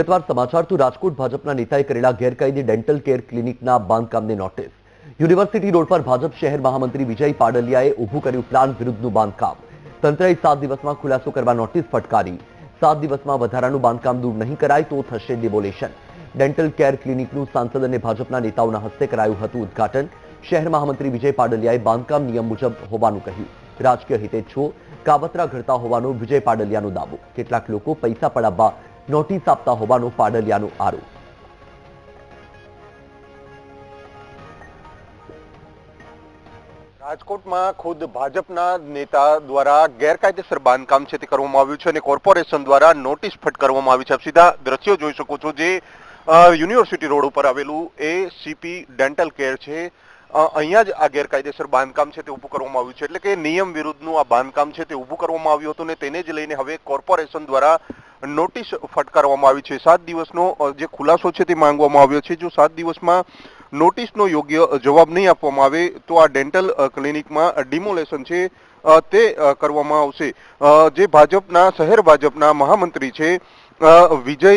વિગતવાર સમાચાર તો રાજકોટ ભાજપના નેતાએ કરેલા ગેરકાયદે ડેન્ટલ કેર ક્લિનિકના બાંધકામની નોટિસ. યુનિવર્સિટી રોડ પર ભાજપ શહેર મહામંત્રી વિજય પાડલિયાએ ઊભું કર્યું પ્લાન વિરુદ્ધનું બાંધકામ. તંત્રએ સાત દિવસમાં ખુલાસો કરવા નોટિસ ફટકારી. સાત દિવસમાં વધારાનું બાંધકામ દૂર નહીં કરાય તો થશે ડિમોલેશન. ડેન્ટલ કેર ક્લિનિકનું સાંસદ અને ભાજપના નેતાઓના હસ્તે કરાયું હતું ઉદ્ઘાટન. શહેર મહામંત્રી વિજય પાડલિયાએ બાંધકામ નિયમ મુજબ હોવાનું કહ્યું. રાજકીય હિતેચ્છુઓ કાવતરા ઘડતા હોવાનો વિજય પાડલિયાનો દાવો. કેટલાક લોકો પૈસા પડાવવા નોટિસ આપતા હોવાનો પાડલિયાનો આરોપ. રાજકોટમાં ખુદ ભાજપના નેતા દ્વારા ગેરકાયદેસર બાંધકામ છે તે કરવામાં આવ્યું છે અને કોર્પોરેશન દ્વારા નોટિસ ફટકારવામાં આવી છે. આપ સીધા દ્રશ્યો જોઈ શકો છો જે યુનિવર્સિટી રોડ ઉપર આવેલું એ સીપી ડેન્ટલ કેર છે. અહીંયા જ આ ગેરકાયદેસર બાંધકામ છે તે ઊભું કરવામાં આવ્યું છે. એટલે કે નિયમ વિરુદ્ધનું આ બાંધકામ છે તે ઊભું કરવામાં આવ્યું હતું ને તેને જ લઈને હવે કોર્પોરેશન દ્વારા નોટિસ ફટકારવામાં આવી છે. સાત દિવસનો જે ખુલાસો છે તે માંગવામાં આવ્યો છે. જો સાત દિવસમાં નોટિસનો યોગ્ય જવાબ નહીં આપવામાં આવે તો આ ડેન્ટલ ક્લિનિકમાં ડિમોલેશન છે તે કરવામાં આવશે. જે ભાજપના, શહેર ભાજપના મહામંત્રી છે વિજય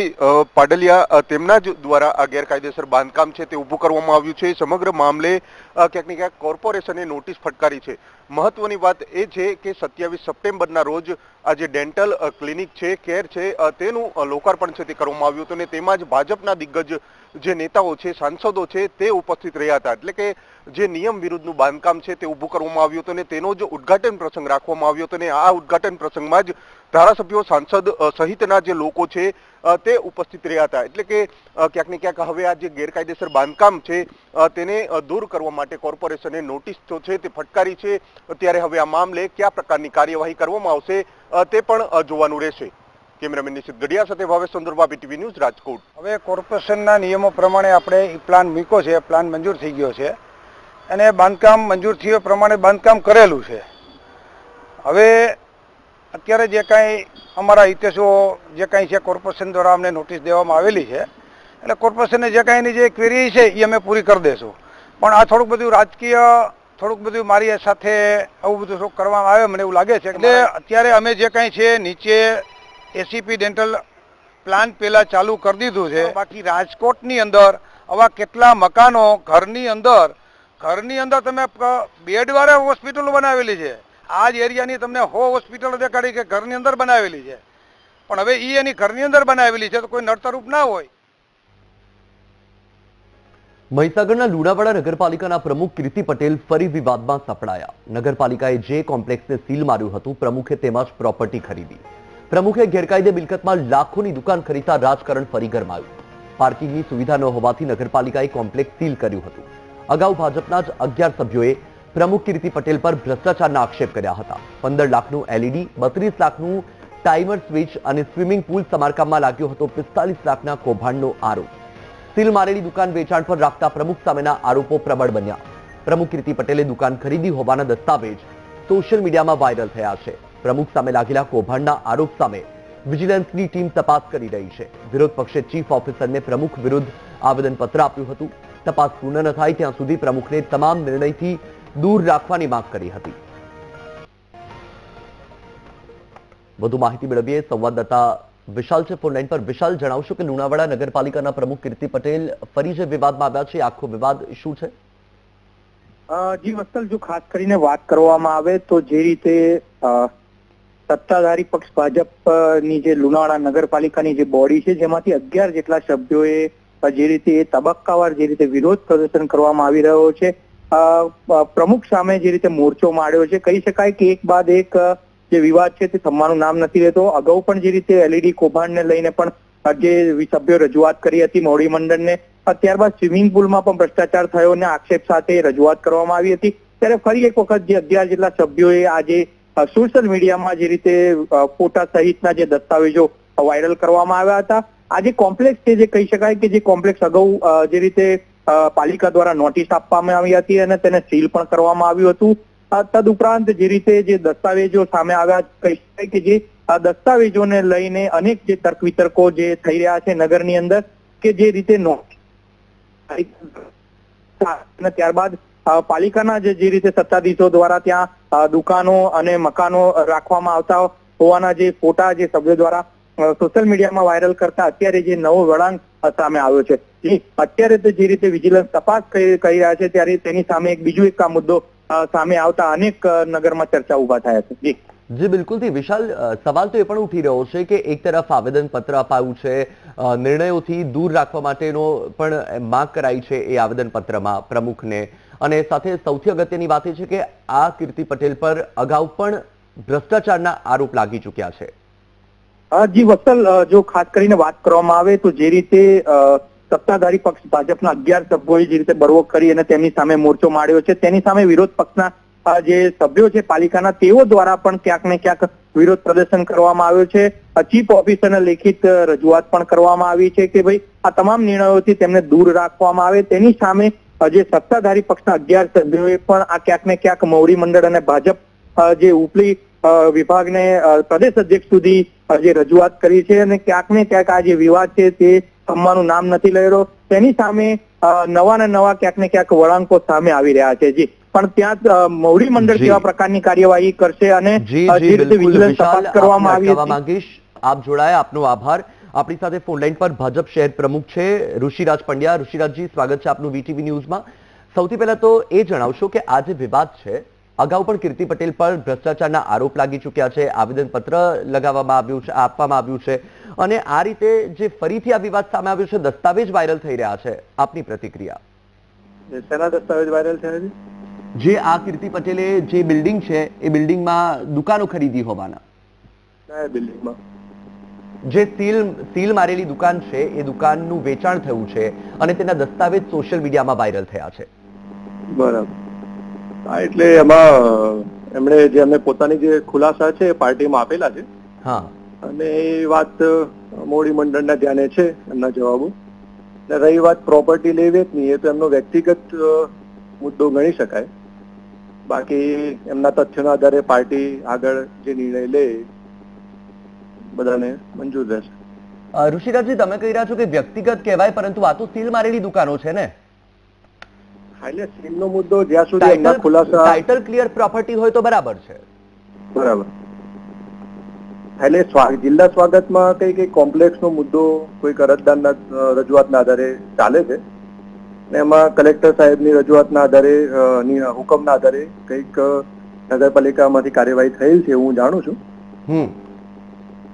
પાડલિયા તેમના જ દ્વારા આ ગેરકાયદેસર બાંધકામ છે તે ઊભું કરવામાં આવ્યું છે. સમગ્ર મામલે ક્યાંક ને ક્યાંક કોર્પોરેશને નોટિસ ફટકારી છે. મહત્વની વાત એ છે કે સત્યાવીસ સપ્ટેમ્બરના રોજ આ જે ડેન્ટલ ક્લિનિક છે, કેર છે તેનું લોકાર્પણ છે તે કરવામાં આવ્યું હતું અને તેમાં જ ભાજપના દિગ્ગજ જે નેતાઓ છે, સાંસદો છે, તે ઉપસ્થિત રહ્યા હતા. એટલે કે જે નિયમ વિરુદ્ધનું બાંધકામ છે, તે ઊભું કરવામાં આવ્યું હતું અને તેનો જ ઉદ્ઘાટન પ્રસંગ રાખવામાં આવ્યો હતો. અને આ ઉદ્ઘાટન પ્રસંગમાં જ ધારાસભ્યો, સાંસદ સહિતના જે લોકો છે તે ઉપસ્થિત રહ્યા હતા. એટલે કે ક્યાંક ને ક્યાંક હવે આ જે ગેરકાયદેસર બાંધકામ છે તેને દૂર કરવા માટે કોર્પોરેશને નોટિસ તો છે, તે ફટકારી છે. ત્યારે હવે આ મામલે કયા પ્રકારની કાર્યવાહી કરવામાં આવશે તે પણ જોવાનું રહેશે. કેમેરામેન નિશિત ગઢિયા સાથે ભાવેશ ચંદ્રબા ટીવી ન્યૂઝ રાજકોટ. હવે કોર્પોરેશનના નિયમો પ્રમાણે આપણે પ્લાન મૂક્યો છે પ્લાન મંજૂર થઈ ગયો છે. અને બાંધકામ મંજૂર થયો પ્રમાણે બાંધકામ કરેલું છે. હવે અત્યારે જે કાંઈ અમારા હિતેશો જે કાંઈ છે કોર્પોરેશન દ્વારા અમને નોટિસ દેવામાં આવેલી છે એટલે કોર્પોરેશનને જે કાંઈ એની જે ક્વેરી છે એ અમે પૂરી કરી દેશું. પણ આ થોડુંક બધું રાજકીય થોડુંક બધું મારી સાથે આવું બધું શું કરવામાં આવે મને એવું લાગે છે એટલે અત્યારે અમે જે કાંઈ છે નીચે એસીપી ડેન્ટલ પ્લાન પહેલાં ચાલુ કરી દીધું છે. બાકી રાજકોટની અંદર આવા કેટલા મકાનો ઘરની અંદર ઘરની અંદર તમે બેડવાળા હોસ્પિટલો બનાવેલી છે. આ જ એરિયાની તમને હો હોસ્પિટલો દેખાડી કે ઘરની અંદર બનાવેલી છે. પણ હવે એ એની ઘરની અંદર બનાવેલી છે તો કોઈ નડતરૂપ ના હોય. મહીસાગરના લુણાવાડા નગરપાલિકાના પ્રમુખ કીર્તિ પટેલ ફરી વિવાદમાં સપડાયા. નગરપાલિકાએ જે કોમ્પ્લેક્સને સીલ માર્યું હતું, પ્રમુખે તેમાં જ પ્રોપર્ટી ખરીદી. પ્રમુખે ગેરકાયદે મિલકતમાં લાખોની દુકાન ખરીદતા રાજકારણ ફરી ગરમાયું. પાર્કિંગની સુવિધા ન હોવાથી નગરપાલિકાએ કોમ્પ્લેક્સ સીલ કર્યું હતું. અગાઉ ભાજપના જ અગિયાર સભ્યોએ પ્રમુખ કીર્તિ પટેલ પર ભ્રષ્ટાચારના આક્ષેપ કર્યા હતા. પંદર લાખનું એલઈડી, બત્રીસ લાખનું ટાઈમર સ્વિચ અને સ્વિમિંગ પુલ સમારકામમાં લાગ્યો હતો પિસ્તાલીસ લાખના કૌભાંડનો આરોપ. સીલ મારેલી દુકાન વેચાણ પર રાખતા પ્રમુખ સામેના આરોપો પ્રબળ બન્યા. પ્રમુખ કીર્તિ પટેલે દુકાન ખરીદી હોવાના દસ્તાવેજ સોશિયલ મીડિયામાં વાયરલ થયા છે. પ્રમુખ સામે લાગેલા કૌભાંડના આરોપ સામે વિજિલન્સની ટીમ તપાસ કરી રહી છે. વિરોધ પક્ષે ચીફ ઓફિસરને પ્રમુખ વિરુદ્ધ આવેદનપત્ર આપ્યું હતું. તપાસ પૂર્ણ ન થાય ત્યાં સુધી પ્રમુખને તમામ નિર્ણયથી દૂર રાખવાની માંગ કરી હતી. વધુ માહિતી મેળવીએ. સંવાદદાતા વિશાલ છે. ફોનલાઈન પર વિશાલ, જણાવશો કે લુણાવાડા નગરપાલિકાના પ્રમુખ કીર્તિ પટેલ ફરી જે વિવાદમાં આવ્યા છે આખો વિવાદ શું છે? જી વસ્તલ જો ખાસ કરીને વાત કરવામાં આવે તો જે રીતે સત્તાધારી પક્ષ ભાજપની જે લુણાવાડા નગરપાલિકાની જે બોડી છે, જેમાંથી અગિયાર જેટલા સભ્યોએ જે રીતે તબક્કાવાર જે રીતે વિરોધ પ્રદર્શન કરવામાં આવી રહ્યો છે પ્રમુખ સામે જે રીતે મોરચો માંડ્યો છે, કહી શકાય કે એક બાદ એક જે વિવાદ છે તે થમવાનું નામ નથી લેતો. અગાઉ પણ જે રીતે એલઈડી કૌભાંડને લઈને પણ જે સભ્યો રજૂઆત કરી હતી, મોડી મંડળને, ત્યારબાદ સ્વિમિંગ પુલમાં પણ ભ્રષ્ટાચાર થયો અને આક્ષેપ સાથે રજૂઆત કરવામાં આવી હતી. ત્યારે ફરી એક વખત જે અગિયાર જેટલા સભ્યોએ આજે સોશિયલ મીડિયામાં જે રીતે ફોટા સહિતના જે દસ્તાવેજો વાયરલ કરવામાં આવ્યા હતા, આ જે કોમ્પ્લેક્સ છે જે કહી શકાય કે જે કોમ્પ્લેક્સ અગાઉ જે રીતે પાલિકા દ્વારા નોટિસ આપવામાં આવી હતી અને તેને સીલ પણ કરવામાં આવ્યું હતું. તદુપરાંત જે રીતે જે દસ્તાવેજો સામે આવ્યા, કહી શકાય કે જે દસ્તાવેજોને લઈને અનેક જે તર્ક વિતર્કો જે થઈ રહ્યા છે નગરની અંદર, કે જે રીતે નો ત્યારબાદ પાલિકાના જે રીતે સત્તાધીશો દ્વારા ત્યાં દુકાનો અને મકાનો રાખવામાં આવતા હોવાના જે ફોટા જે સભ્યો દ્વારા સોશિયલ મીડિયામાં વાયરલ કરતા અત્યારે જે નવો વળાંક સામે આવ્યો છે. અત્યારે તો જે રીતે વિજિલન્સ તપાસ કરી રહ્યા છે ત્યારે તેની સામે એક બીજો એક મુદ્દો સામે આવતા અનેક નગરમાં ચર્ચા ઊભા થયા છે. જી. બિલકુલથી વિશાલ સવાલ તો એ પણ ઉઠી રહ્યો છે કે એક તરફ આવેદન પત્ર અપાયું છે નિર્ણયોથી દૂર રાખવા માટેનો પણ માંગ કરાઈ છે એ આવેદનપત્રમાં પ્રમુખને. અને સાથે સૌથી અગત્યની વાત એ છે કે આ કીર્તિ પટેલ પર અગાઉ પણ ભ્રષ્ટાચારના આરોપ લાગી ચૂક્યા છે. જી વત્સલ જો ખાસ કરીને વાત કરવામાં આવે તો જે રીતે સત્તાધારી પક્ષ ભાજપના અગિયાર સભ્યોએ જે રીતે બરવો કરી અને તેમની સામે મોરચો માંડ્યો છે, તેની સામે વિરોધ પક્ષના જે સભ્યો છે પાલિકાના, તેઓ દ્વારા પણ ક્યાંક ને ક્યાંક વિરોધ પ્રદર્શન કરવામાં આવ્યો છે. ચીફ ઓફિસરને લેખિત રજૂઆત પણ કરવામાં આવી છે કે ભાઈ, આ તમામ નિર્ણયોથી તેમને દૂર રાખવામાં આવે. તેની સામે જે સત્તાધારી પક્ષના અગિયાર સભ્યોએ પણ આ ક્યાંક ને ક્યાંક મૌરી મંડળ અને ભાજપ જે ઉપલી વિભાગને પ્રદેશ અધ્યક્ષ સુધી જે રજૂઆત કરી છે અને ક્યાંક ને ક્યાંક આ જે વિવાદ છે તે થમવાનું નામ નથી લઈ રહ્યો. તેની સામે નવા ને નવા ક્યાંક ને ક્યાંક વળાંકો સામે આવી રહ્યા છે. જી પણ ત્યાં મૌરી મંડળ કેવા પ્રકારની કાર્યવાહી કરશે અને જી અ, જી જે રીતે વિજિલન્સ તપાસ કરવામાં આવી માંગીશ. આપ જોડાયા આપનો આભાર. આપણી સાથે ફોન લાઈન પર ભાજપ શહેર પ્રમુખ છે ઋષિરાજ પંડ્યા. ઋષિરાજજી સ્વાગત છે આપનું વીટીવી ન્યૂઝમાં. સૌથી પહેલા તો એ જણાવશો કે આ જે વિવાદ છે અગાઉ પણ કીર્તિ પટેલ પર ભ્રષ્ટાચારના આરોપ લાગી ચૂક્યા છે આવેદનપત્ર લગાવવામાં આવ્યું છે આપવામાં આવ્યું છે. અને આ રીતે જે ફરીથી આ વિવાદ સામે આવ્યો છે દસ્તાવેજ વાયરલ થઈ રહ્યા છે. આપની પ્રતિક્રિયા. શેના દસ્તાવેજ વાયરલ થયા છે? જે આ કીર્તિ પટેલે જે બિલ્ડિંગ છે એ બિલ્ડિંગમાં દુકાનો ખરીદી હોવાના. જે સીલ સીલ મારેલી દુકાન છે એ દુકાનનું વેચાણ થયું છે અને તેના દસ્તાવેજ સોશિયલ મીડિયામાં વાયરલ થયા છે. બરાબર. હા એટલે એમાં એમણે જે અમે પોતાની જે ખુલાસા છે એ પાર્ટીમાં આપેલા છે. હા. અને એ વાત મોડી મંડળના ધ્યાને છે એમના જવાબો. રહી વાત પ્રોપર્ટી લે વેચની એ તો એમનો વ્યક્તિગત મુદ્દો ગણી શકાય. બાકી એમના તથ્યોના આધારે પાર્ટી આગળ જે નિર્ણય લે બધાને મંજૂર રહેશે. ઋષિરાજજી તમે કહી રહ્યા છો કે વ્યક્તિગત કહેવાય પરંતુ આ તો સીલ મારેલી દુકાનો છે ને? એટલે સીમનો મુદ્દો જ્યાં સુધી એમના ખુલાસા ટાઇટલ ક્લિયર પ્રોપર્ટી હોય તો બરાબર છે. બરાબર. એટલે જિલ્લા સ્વાગતમાં કઈ કઈ કોમ્પ્લેક્સ નો મુદ્દો કોઈ અરજદારના અ, રજૂઆતના આધારે ચાલે છે. એમાં કલેક્ટર સાહેબની રજૂઆતના આધારે હુકમના આધારે કંઈક નગરપાલિકામાંથી કાર્યવાહી થયેલ છે એવું હું જાણું છું.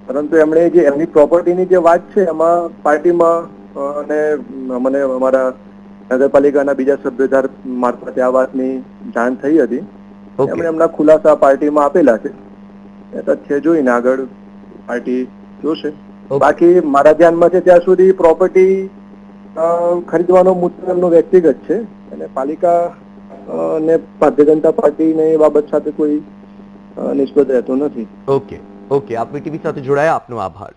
પરંતુ એમણે જે એમની પ્રોપર્ટીની જે વાત છે એમાં પાર્ટીમાં અને મને અમારા નગરપાલિકાના બીજા સભ્યધાર મારફતે આ વાતની જાણ થઈ હતી. એમણે એમના ખુલાસા પાર્ટીમાં આપેલા છે. એ તથ્ય જોઈને આગળ પાર્ટી જોશે. બાકી મારા ધ્યાનમાં છે ત્યાં સુધી પ્રોપર્ટી ખરીદવાનો મુદ્દો એમનો વ્યક્તિગત છે અને પાલિકા ને ભારતીય જનતા પાર્ટીને એ બાબત સાથે કોઈ નિસ્બત રહેતો નથી. Okay okay. આપ વીટીવી સાથે જોડાયા આપનો આભાર.